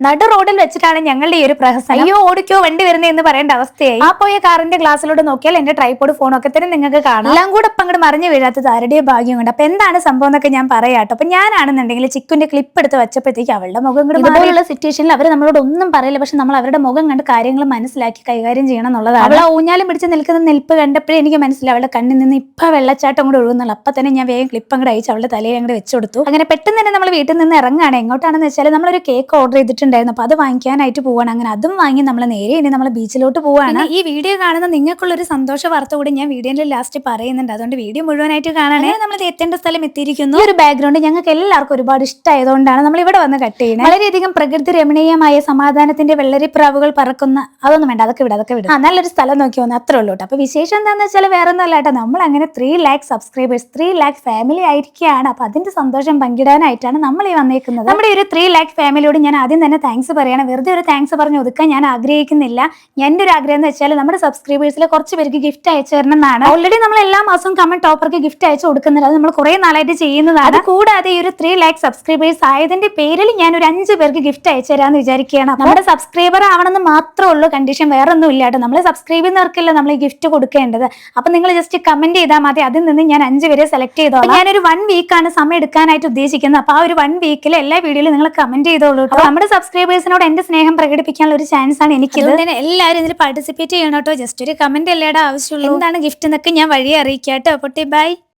നടു റോഡിൽ വെച്ചിട്ടാണ് ഞങ്ങളുടെ ഈ ഒരു പ്രഹസനം. അയ്യോ ഓടിക്കോ വണ്ടി വരുന്നേ എന്ന് പറയേണ്ട അവസ്ഥയായി. ആ പോയ കാറിന്റെ ഗ്ലാസ്സിലൂടെ നോക്കിയാൽ എന്റെ ട്രൈപോഡ് ഫോണൊക്കെ തന്നെ നിങ്ങൾക്ക് കാണാം. എല്ലാം കൂടെ അപ്പം അങ്ങോട്ട് മറിഞ്ഞു വീഴാത്തത് ആരുടെ ഭാഗ്യം കൊണ്ട്. അപ്പൊ എന്താണ് സംഭവം എന്നൊക്കെ ഞാൻ പറയാട്ടോ അപ്പൊ ഞാനാണെന്നുണ്ടെങ്കിൽ ചിക്കുന്റെ ക്ലിപ്പ് എടുത്ത് വെച്ചപ്പോഴത്തേക്ക് അവളുടെ മുഖം ഇങ്ങോട്ട് ഇതുപോലുള്ള സിറ്റുവേഷനിൽ അവർ നമ്മളോട് ഒന്നും പറയില്ല. പക്ഷെ നമ്മൾ അവരുടെ മുഖം കണ്ട് കാര്യങ്ങൾ മനസ്സിലാക്കി കൈകാര്യം ചെയ്യണം എന്നുള്ളതാണ്. അവളെ ഊഞ്ഞാലും പിടിച്ച് നിൽക്കുന്ന നിൽപ്പ് കണ്ടപ്പോഴേ എനിക്ക് മനസ്സിലായി. അവളുടെ കണ്ണിൽ നിന്ന് ഇപ്പൊ വെള്ളച്ചാട്ടം കൂടെ ഒഴുകുന്നുള്ളൂ അപ്പൊ തന്നെ ഞാൻ വേഗം ക്ലിപ്പ് അങ്ങോട്ട് അയച്ച് അവളുടെ തലയിൽ അങ്ങോട്ട് വെച്ചു കൊടുത്തു. അങ്ങനെ പെട്ടെന്ന് തന്നെ നമ്മൾ വീട്ടിൽ നിന്ന് ഇറങ്ങുകയാണ്. എങ്ങോട്ടാണെന്ന് വെച്ചാൽ നമ്മളൊരു കേക്ക് ഓർഡർ ചെയ്തിട്ടുണ്ടായിരുന്നു അപ്പൊ അത് വാങ്ങിക്കാനായിട്ട് പോവാണ്. അങ്ങനെ അതും വാങ്ങി നമ്മൾ നേരെ ഇനി നമ്മൾ ബീച്ചിലോട്ട് പോവാണ്. ഈ വീഡിയോ കാണുന്ന നിങ്ങൾക്കുള്ള ഒരു സന്തോഷ വാർത്ത കൂടി ഞാൻ വീഡിയോയിൽ ലാസ്റ്റ് പറയുന്നുണ്ട്. അതുകൊണ്ട് വീഡിയോ മുഴുവനായിട്ട് കാണാനേ നമ്മൾ എത്തേണ്ട സ്ഥലം എത്തിയിരിക്കുന്നു. ഒരു ബാക്ക്ഗ്രൗണ്ട് ഞങ്ങൾക്ക് എല്ലാവർക്കും ഒരുപാട് ഇഷ്ടമായതുകൊണ്ടാണ് നമ്മൾ ഇവിടെ വന്ന് കട്ട് ചെയ്യുന്നത്. വളരെയധികം പ്രകൃതി രമണീയമായ സമാധാനത്തിന്റെ വെള്ളരി വെള്ളരിപ്രാവുകൾ പറക്കുന്ന അതൊന്നും വേണ്ട. അതൊക്കെ വിടാം അതൊക്കെ വിടാം. നല്ലൊരു സ്ഥലം നോക്കി വന്നു. അത്രേ ഉള്ളൂ അപ്പൊ വിശേഷം എന്താണെന്ന് വെച്ചാൽ വേറെ ഒന്നും കേട്ടോ. നമ്മൾ അങ്ങനെ three lakh subscribers three lakh family ആയിരിക്കുകയാണ്. അപ്പൊ അതിന്റെ സന്തോഷം പങ്കിടാനായിട്ടാണ് നമ്മൾ ഈ വന്നേക്കുന്നത്. നമ്മുടെ ഒരു ത്രീ ലാക്ക് ഫാമിലിയോട് ഞാൻ ആദ്യം തന്നെ താങ്ക്സ് പറയണം. വെറുതെ ഒരു താങ്ക്സ് പറഞ്ഞ് ഒതുക്കാൻ ഞാൻ ആഗ്രഹിക്കുന്നില്ല. എന്റെ ഒരു ആഗ്രഹം എന്ന് വെച്ചാൽ നമ്മുടെ സബ്സ്ക്രൈബേഴ്സിലെ കുറച്ച് പേർക്ക് ഗിഫ്റ്റ് അയച്ചു തരണം എന്നാണ്. ഓൾറെഡി നമ്മൾ എല്ലാ മാസവും കമന്റ് ടോപ്പർക്ക് ഗിഫ്റ്റ് അയച്ചു കൊടുക്കുന്നില്ല അത് നമ്മൾ കുറേ നാളായിട്ട് ചെയ്യുന്നതാണ്. അത് കൂടാതെ ഈ ഒരു ത്രീ ലാക്ക് സബ്സ്ക്രൈബേഴ്സ് ആയതിന്റെ പേരിൽ ഞാൻ ഒരു അഞ്ച് പേർക്ക് ഗിഫ്റ്റ് അയച്ചു തരാമെന്ന് വിചാരിക്കുകയാണ്. അപ്പോൾ നമ്മുടെ സബ്സ്ക്രൈബർ ആവണമെന്ന് മാത്രമേ ഉള്ളൂ. കണ്ടീഷൻ വേറെ ഒന്നും ഇല്ലാട്ടോ നമ്മൾ സബ്സ്ക്രൈബ് ചെയ്യുന്നവർക്കല്ല നമ്മൾ ഈ ഗിഫ്റ്റ് കൊടുക്കേണ്ടത്. അപ്പൊ നിങ്ങൾ ജസ്റ്റ് കമന്റ് ചെയ്താൽ മതി. അതിൽ നിന്ന് ഞാൻ അഞ്ച് പേരെ സെലക്ട് ചെയ്തോളാം. ഞാനൊരു വൺ വീക്കാണ് സമയം എടുക്കാനായിട്ട് ഉദ്ദേശിക്കുന്നത്. അപ്പൊ ആ ഒരു വൺ വീക്കിൽ എല്ലാ വീഡിയോയിലും നിങ്ങൾ കമന്റ് ചെയ്തോളൂ നമ്മുടെ സബ്സ്ക്രൈബേഴ്സിനോട് എന്റെ സ്നേഹം പ്രകടിപ്പിക്കാനുള്ള ഒരു ചാൻസ് ആണ് എനിക്ക് എല്ലാവരും ഇതിൽ പാർട്ടിസിപ്പേറ്റ് ചെയ്യണം കേട്ടോ. ജസ്റ്റ് ഒരു കമന്റ് അല്ലേടെ ആവശ്യമുള്ളൂ. എന്താണ് ഗിഫ്റ്റ് എന്നൊക്കെ ഞാൻ വഴി അറിയിക്കാം കേട്ടോ. പൊട്ടി ബൈ